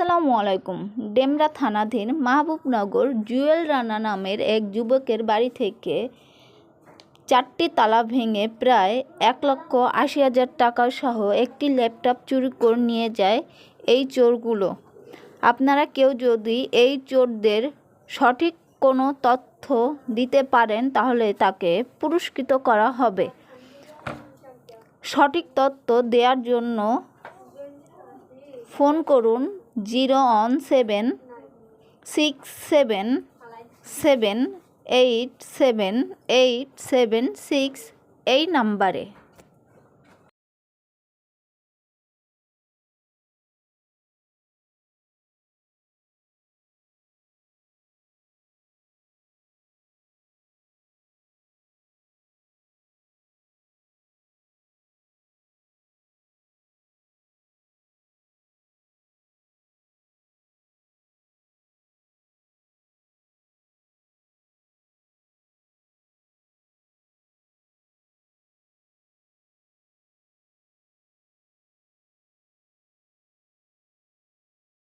আসসালামু আলাইকুম। ডেমরা থানাধীন মাহবুবনগর জুয়েল রানা নামের এক যুবকের বাড়ি থেকে চারটি তালা ভেঙে প্রায় এক লক্ষ আশি হাজার টাকা সহ একটি ল্যাপটপ চুরি করে নিয়ে যায় এই চোরগুলো। আপনারা কেউ যদি এই চোরদের সঠিক কোনো তথ্য দিতে পারেন, তাহলে তাকে পুরস্কৃত করা হবে। সঠিক তথ্য দেওয়ার জন্য ফোন করুন zero one seven six seven seven eight seven eight seven six এই নাম্বারে।